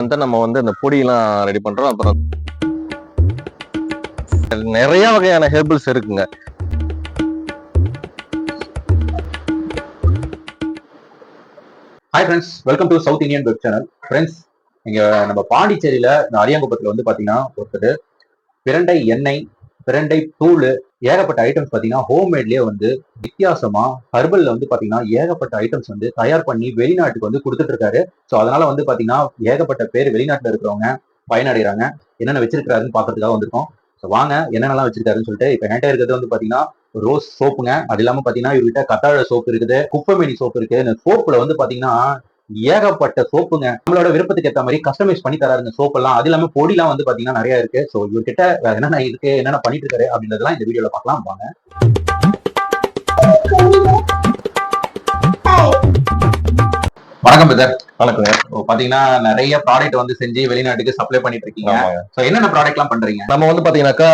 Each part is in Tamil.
வந்து நம்ம வந்து இந்த பொடியெல்லாம் ரெடி பண்றோம். அப்புறம் நிறைய வகையான ஹெர்பிள்ஸ் இருக்குங்க. Hi friends welcome to south Indian web channel friends இங்க நம்ம பாண்டிச்சேரியில இந்த அரியாங்குப்பத்துல வந்து பாத்தீங்கன்னா ஒருத்தர் பிரண்டை எண்ணெய் பிரண்டை தூள் ஏகப்பட்ட ஐட்டம்ஸ் பார்த்தீங்கன்னா ஹோம்மேட்லேயே வந்து வித்தியாசமா ஹர்பல்ல வந்து பார்த்தீங்கன்னா ஏகப்பட்ட ஐட்டம்ஸ் வந்து தயார் பண்ணி வெளிநாட்டுக்கு வந்து கொடுத்துட்டு இருக்காரு. ஸோ அதனால வந்து பார்த்தீங்கன்னா ஏகப்பட்ட பேர் வெளிநாட்டில் இருக்கிறவங்க பயனடைகிறாங்க என்னென்ன வச்சிருக்காருன்னு பார்க்கறதுக்காக வந்திருக்கோம். ஸோ வாங்க என்னென்னலாம் வச்சிருக்காருன்னு சொல்லிட்டு இப்போ என்கிட்ட இருக்கிறது வந்து பார்த்தீங்கன்னா ரோஸ் சோப்புங்க அது இல்லாமல் பார்த்தீங்கன்னா இவர்கிட்ட கத்தாழ சோப்பு இருக்குது குப்பைமேனி சோப்பு இருக்கு இந்த சோப்புல வந்து பார்த்தீங்கன்னா ஏகப்பட்ட சோப்புங்க. நம்மளோட விருப்பத்துக்கு ஏத்த மாதிரி கஸ்டமைஸ் பண்ணி தராருங்க. சோப் எல்லாம் அது இல்லாம பொடிலாம் வந்து பாத்தீங்கன்னா நிறைய இருக்கு. சோ இவர்கிட்ட என்னென்ன இருக்கு என்னென்ன பண்ணிட்டு இருக்காரு அப்படின்றதெல்லாம் இந்த வீடியோல பார்க்கலாம் வாங்க. வணக்கம் பிரதர் வணக்கங்க பாத்தீங்கன்னா நிறைய ப்ராடக்ட் வந்து செஞ்சு வெளிநாட்டுக்கு சப்ளை பண்ணிட்டு இருக்கீங்க. சோ என்னென்ன ப்ராடக்ட் எல்லாம் பண்றீங்க? நம்ம வந்து பாத்தீங்கன்னாக்கா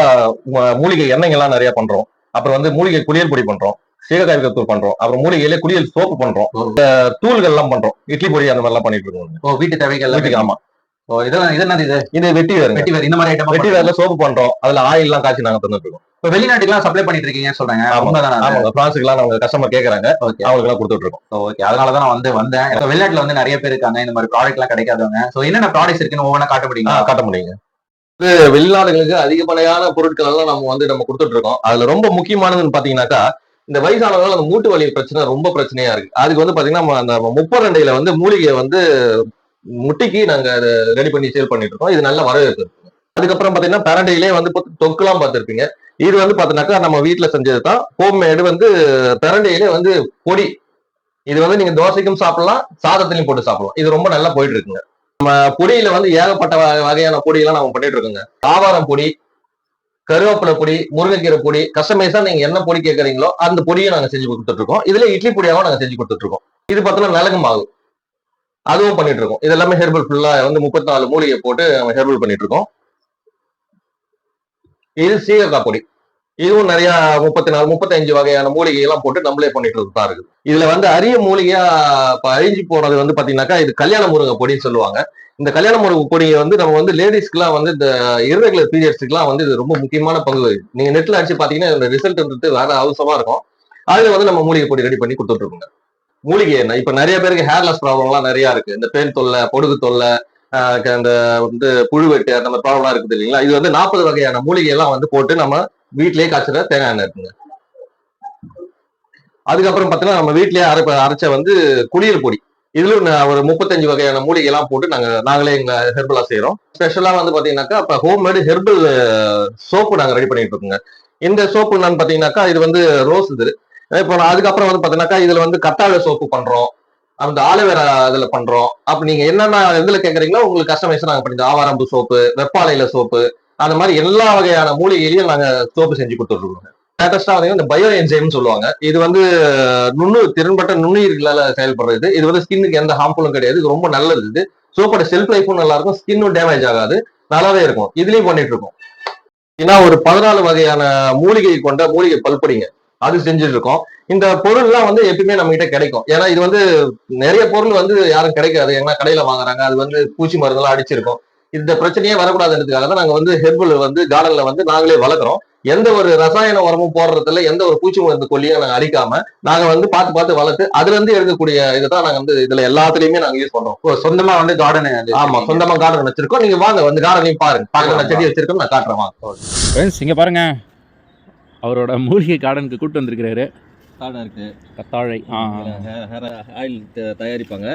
மூலிகை எண்ணெய்கள்லாம் நிறைய பண்றோம். அப்புறம் வந்து மூலிகை குளியல் பொடி பண்றோம். சீகக்காய் தூள் பண்றோம். அப்புறம் மூலிகையிலே குளியல் சோப்பு பண்றோம். தூள்கள் எல்லாம் பண்றோம். இட்லி பொடி அந்த மாதிரி எல்லாம் பண்ணிட்டு இருக்கோம். ஓ வீட்டு தேவைகள் வீட்டுக்கு ஆமா. ஓ இதெல்லாம் இது என்னது இது? இது வெட்டி வேறுங்க வெட்டி வேறு இந்த மாதிரி ஐட்டம் வெட்டி வேர்ல சோப்பு பண்றோம். அதுல ஆயில் எல்லாம் காய்ச்சி நாங்க தந்துட்டு இருக்கோம் இப்போ வெளிநாட்டுக்குலாம் சப்ளை பண்ணிட்டு இருக்கீங்கன்னு சொல்றாங்க? ஆமாங்க பிரான்ஸுக்கு எல்லாம் நம்ம கஸ்டமர் கேக்குறாங்க. அவங்களுக்கு எல்லாம் கொடுத்துட்டு இருக்கோம் ஓகே. அதனால தான் நான் வந்து வந்தேன். இப்ப வெளிநாட்டுல வந்து நிறைய பேர் இருக்காங்க. இந்த மாதிரி ப்ராடக்ட் எல்லாம் கிடைக்காதவங்க. சோ என்னென்ன ப்ராடக்ட்ஸ் இருக்குன்னு ஒவ்வொன்றா காட்ட முடியுங்களா காட்ட முடியுங்க. வெளிநாடுகளுக்கு அதிகப்படியான பொருட்கள் எல்லாம் நம்ம வந்து நம்ம கொடுத்துட்டு இருக்கோம் அதுல ரொம்ப முக்கியமானதுன்னு பாத்தீங்கன்னாக்கா இந்த வயசானவர்கள் அந்த மூட்டு வலி பிரச்சனை ரொம்ப பிரச்சனையா இருக்கு. அதுக்கு வந்து பாத்தீங்கன்னா நம்ம அந்த முப்பரண்டையில வந்து மூலிகையை வந்து முட்டிக்கு நாங்க அதை ரெடி பண்ணி சேல் பண்ணிட்டு இருக்கோம். இது நல்ல வரவேற்பு இருக்கு. அதுக்கப்புறம் பாத்தீங்கன்னா பேரண்டையிலே வந்து தொக்குலாம் பார்த்துருப்பீங்க. இது வந்து பாத்தீங்கன்னாக்கா நம்ம வீட்டுல செஞ்சது தான் ஹோம்மேடு வந்து பேரண்டையிலே வந்து பொடி. இது வந்து நீங்க தோசைக்கும் சாப்பிடலாம் சாதத்திலையும் போட்டு சாப்பிடலாம். இது ரொம்ப நல்லா போயிட்டு இருக்குங்க. நம்ம பொடியில வந்து ஏகப்பட்ட வகையான பொடியெல்லாம் நம்ம பண்ணிட்டு இருக்கோங்க. ஆவாரம் பொடி கருவேப்பிலை பொடி முருங்கைக்கீரை பொடி கஸ்டமைஸா நீங்க என்ன பொடி கேட்கறீங்களோ அந்த பொடியை நாங்க செஞ்சு கொடுத்துட்டு இருக்கோம் இதுல இட்லி பொடியாவும் நாங்க செஞ்சு கொடுத்துட்டு இருக்கோம் இது பார்த்தோம்னா மிளகு மாவு அதுவும் பண்ணிட்டு இருக்கோம் இது எல்லாமே ஹெர்பல் ஃபுல்லா வந்து முப்பத்தி நாலு மூலிகை போட்டு நம்ம ஹெர்பல் பண்ணிட்டு இருக்கோம் இது சீகக்காய் பொடி. இதுவும் நிறைய முப்பத்தி நாலு முப்பத்தஞ்சு வகையான மூலிகை எல்லாம் போட்டு நம்மளே பண்ணிட்டு தான் இருக்கு இதுல வந்து அரிய மூலிகையா இப்ப அழிஞ்சு போனது வந்து பாத்தீங்கன்னாக்கா இது கல்யாண முருங்கை பொடின்னு சொல்லுவாங்க. இந்த கல்யாண முறை பொடியை வந்து நம்ம வந்து லேடிஸ்க்குலாம் வந்து இந்த irregular பீரியட்ஸ்க்குலாம் வந்து இது ரொம்ப முக்கியமான பங்கு வகிக்குது. நீங்க நெட்ல அடிச்சு பாத்தீங்கன்னா இதோட ரிசல்ட் வந்துட்டு வேற அவசரமா இருக்கும். அதுல வந்து நம்ம மூலிகை பொடி ரெடி பண்ணி கொடுத்துட்டு இருக்கோங்க. மூலிகை என்ன இப்ப நிறைய பேருக்கு ஹேர்லெஸ் ப்ராப்ளம் எல்லாம் நிறைய இருக்கு. இந்த பேன் தொல்லை பொடுகு தொல்லை அந்த இந்த வந்து புழுவெட்டு அந்த மாதிரி ப்ராப்ளம் இருக்குது இல்லைங்களா? இது வந்து நாற்பது வகையான மூலிகை எல்லாம் வந்து போட்டு நம்ம வீட்டிலேயே காய்ச்சுற தேங்காய் எண்ணெய் இருக்குங்க. அதுக்கப்புறம் பார்த்தீங்கன்னா நம்ம வீட்லயே அரைப்ப அரைச்ச வந்து குளியல் பொடி. இதுல ஒரு முப்பத்தஞ்சு வகையான மூலிகை எல்லாம் போட்டு நாங்க நாங்களே எங்க ஹெர்பலா செய்யறோம் ஸ்பெஷலா வந்து பாத்தீங்கன்னாக்கா இப்ப ஹோம்மேடு ஹெர்பல் சோப்பு நாங்க ரெடி பண்ணிட்டு இருக்கோங்க. இந்த சோப்பு என்னன்னு பாத்தீங்கன்னாக்கா இது வந்து ரோஸ் இது. இப்போ அதுக்கப்புறம் வந்து பாத்தீங்கன்னாக்கா இதுல வந்து கத்தாழை சோப்பு பண்றோம். அந்த ஆலோவேரா இதுல பண்றோம். அப்ப நீங்க என்னென்ன இதுல கேக்குறீங்களோ உங்களுக்கு கஸ்டமைஸ் நாங்க பண்ணி ஆவாரம்பு சோப்பு வெப்பாலையில சோப்பு அந்த மாதிரி எல்லா வகையான மூலிகையிலையும் நாங்க சோப்பு செஞ்சு கொடுத்துருக்கோம் லேட்டஸ்டா வந்து இந்த பயோ என்ஜைம்னு சொல்லுவாங்க. இது வந்து நுண்ணு திறன்பட்ட நுண்ணுயிர்களால செயல்படுறது இது. வந்து ஸ்கின்னுக்கு எந்த ஹார்ம்ஃபுல்லும் கிடையாது. இது ரொம்ப நல்லது இது. சோப்போட செல்ஃப் லைஃபும் நல்லா இருக்கும் ஸ்கின்னும் டேமேஜ் ஆகாது. நல்லாவே இருக்கும். இதுலயும் பண்ணிட்டு இருக்கோம் ஏன்னா ஒரு பதினாலு வகையான மூலிகை கொண்ட மூலிகை பல்படிங்க. அது செஞ்சுட்டு இருக்கோம் இந்த பொருள்லாம் வந்து எப்பயுமே நம்ம கிட்ட கிடைக்கும். ஏன்னா இது வந்து நிறைய பொருள் வந்து யாரும் கிடைக்காது. ஏன்னா கடையில வாங்குறாங்க. அது வந்து பூச்சி மருந்தெல்லாம் அடிச்சிருக்கும். இந்த பிரச்சனையே வரக்கூடாதுன்றதுக்காக தான் நாங்க வந்து ஹெர்பல் வந்து கார்டன்ல வந்து நாங்களே வளர்க்குறோம். எந்த ஒரு ரசாயன உரமும் போடுறதுல எந்த ஒரு பூச்சி மருந்து கொல்லியும் நாங்க அடிக்காம நாங்க வந்து பார்த்து பார்த்து வளர்த்து அதுல இருந்து எடுக்கக்கூடிய இதை தான் நாங்க வந்து இதுல எல்லாத்துலயுமே நாங்க யூஸ் பண்றோம். ஓ, சொந்தமா வந்து கார்டன் ஆமா சொந்தமா கார்டன் வச்சிருக்கோம். நீங்க வாங்க வந்து கார்டனையும் பாருங்க. பாருங்க நான் செடி வச்சிருக்கோம் நான் காட்டுறேன் வாங்க. இங்கே பாருங்க. அவரோட மூலிகை கார்டனுக்கு கூட்டு வந்திருக்கிறாரு. கார்டன் இருக்கு. கத்தாழை ஆயில் தயாரிப்பாங்க.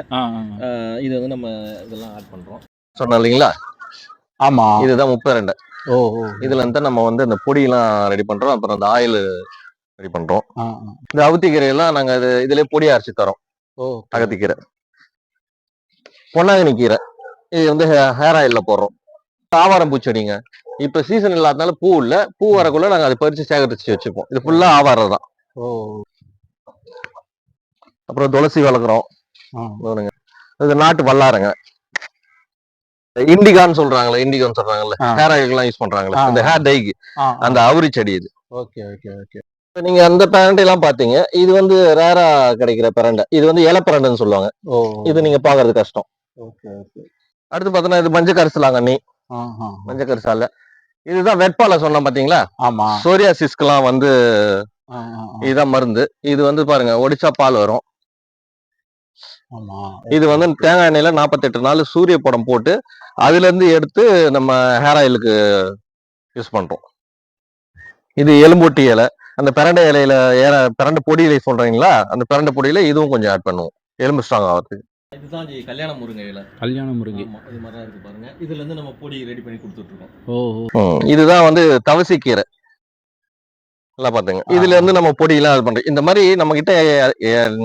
இது வந்து நம்ம இதெல்லாம் ஆட் பண்றோம். சொன்னேன் இல்லைங்களா ஆமா. இதுதான் முப்பது ரெண்டு ஓ. இதுல இருந்து நம்ம வந்து இந்த பொடியெல்லாம் ரெடி பண்றோம். அப்புறம் அந்த ஆயில் ரெடி பண்றோம். இந்த அவுத்திக்கீரை எல்லாம் நாங்க இது இதுலயே பொடி அரைச்சு தரோம். ஓ அகத்திக்கீரை. பொன்னாங்கண்ணி கீரை. இது வந்து ஹேர் ஆயில்ல போடுறோம். ஆவாரம் பூச்செடிங்க இப்ப சீசன் இல்லாதனால பூ இல்ல. பூ வரக்குள்ள நாங்க அதை பறிச்சு சேகரிச்சு வச்சுப்போம். இது ஃபுல்லா ஆவாரம் தான். ஓ. அப்புறம் துளசி வளர்க்குறோம். இது நாட்டு வல்லாரங்க. இண்டிகான்னு சொல்றாங்களே இண்டிகான்னு சொல்றாங்கல்ல. ஹேர் ஆயிலுக்கு யூஸ் பண்றாங்களே ஆ. இந்த ஹேர் டைக்கு அந்த அவுரி செடி இது. Okay okay okay. இப்ப நீங்க அந்த பேரண்டை எல்லாம் பாத்தீங்க இது வந்து ரேரா கிடைக்கிற பிரண்டை. இது வந்து இலப்பிரண்டைன்னு சொல்லுவாங்க. ஓ. இது நீங்க பாக்குறது கஷ்டம். Okay okay. அடுத்து பார்த்தோன்னா இது மஞ்சள் கரிசலாங்கண்ணி ஆஹா. மஞ்சள் கரிசால இதுதான் வெட்பால சொன்னோம் பாத்தீங்களா? ஆமா. சோரியாசிஸ்க்கெல்லாம் வந்து ஆ, ஆ, ஆ. இதுதான் மருந்து. இது வந்து பாருங்க ஒடிச்சா பால் வரும். இது வந்து தேங்காய் எண்ணெயில நாற்பத்தெட்டு நாள் சூரிய படம் போட்டு அதுல இருந்து எடுத்து நம்ம ஹேர் ஆயிலுக்கு யூஸ் பண்றோம். இது எலும்பூட்டி இலை. அந்த பிரண்டை இலையில ஏற பிரண்டை பொடி இலை சொல்றீங்களா? அந்த பிரண்டை பொடியில இதுவும் கொஞ்சம் ஆட் பண்ணுவோம். எலும்பு ஸ்ட்ராங் ஆகிறதுக்கு இதுதான் ஜி கல்யாண முருங்கை இலை. கல்யாண முருங்கை. ஆமா, இது மாதிரி தான் இருக்கு பாருங்க. இதுல இருந்து நம்ம பொடி ரெடி பண்ணி கொடுத்துட்டு இருக்கோம். ஓ இதுதான் வந்து தவசி கீரை. எல்லாம் பாத்துங்க. இதுல இருந்து நம்ம பொடி எல்லாம் இது பண்றோம். இந்த மாதிரி நம்ம கிட்ட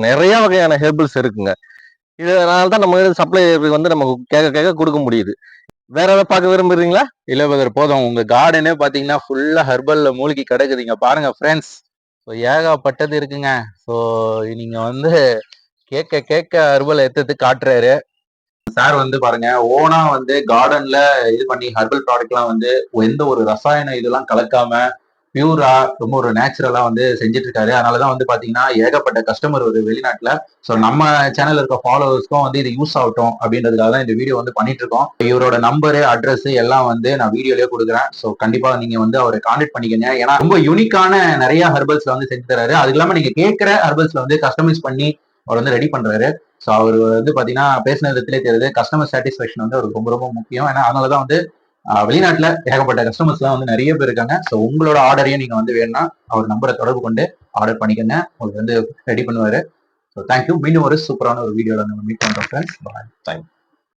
நிறைய வகையான ஹெர்பிள்ஸ் இருக்குங்க. இதனால தான் நம்ம சப்ளை வந்து நம்ம கேட்க கேட்க கொடுக்க முடியுது. வேற ஏதாவது பார்க்க விரும்புறீங்களா? இல்ல போதும். உங்க கார்டனே பாத்தீங்கன்னா ஃபுல்லா ஹெர்பல்ல மூழ்கி கிடக்குதுங்க. பாருங்க ஃப்ரெண்ட்ஸ் ஸோ ஏகப்பட்டது இருக்குங்க. ஸோ நீங்க வந்து கேட்க கேட்க ஹெர்பல் எடுத்து காட்டுறாரு. சார் வந்து பாருங்க ஓனா வந்து கார்டன்ல இது பண்ணி ஹெர்பல் ப்ராடக்ட்லாம் வந்து எந்த ஒரு ரசாயன இதெல்லாம் கலக்காம பியூரா ரொம்ப ஒரு நேச்சுரலா வந்து செஞ்சுட்டு இருக்காரு அதனாலதான் வந்து பாத்தீங்கன்னா ஏகப்பட்ட கஸ்டமர் ஒரு வெளிநாட்டுல. ஸோ நம்ம சேனல் இருக்க ஃபாலோவர்ஸ்க்கும் வந்து இது யூஸ் ஆகட்டும் அப்படின்றதுக்காக தான் இந்த வீடியோ வந்து பண்ணிட்டு இருக்கோம் இவரோட நம்பரு அட்ரஸ் எல்லாம் வந்து நான் வீடியோலயே கொடுக்குறேன். ஸோ கண்டிப்பா நீங்க வந்து அவரை கான்டாக்ட் பண்ணிக்கங்க. ஏன்னா ரொம்ப யூனிக்கான நிறைய ஹெர்பல்ஸ்ல வந்து செஞ்சு தராரு. அது இல்லாம நீங்க கேட்கிற ஹெர்பல்ஸ்ல வந்து கஸ்டமைஸ் பண்ணி அவர் வந்து ரெடி பண்றாரு. ஸோ அவர் வந்து பாத்தீங்கன்னா பேசின விதத்திலே தெரியுது. கஸ்டமர் சாட்டிஸ்ஃபேக்ஷன் வந்து அவருக்கு ரொம்ப ரொம்ப முக்கியம். ஏன்னா அதனாலதான் வந்து வெளிநாட்டுல ஏகப்பட்ட கஸ்டமர்ஸ்லாம் வந்து நிறைய பேர் இருக்காங்க. ஸோ உங்களோட ஆர்டரையும் நீங்க வந்து வேணும்னா அவர் நம்பரை தொடர்பு கொண்டு ஆர்டர் பண்ணிக்கங்க. உங்களுக்கு வந்து ரெடி பண்ணுவாரு. ஸோ தேங்க்யூ மீண்டும் ஒரு சூப்பரான ஒரு வீடியோவில் நம்ம மீட் பண்ணுறோம் ஃப்ரெண்ட்ஸ் தேங்க்யூ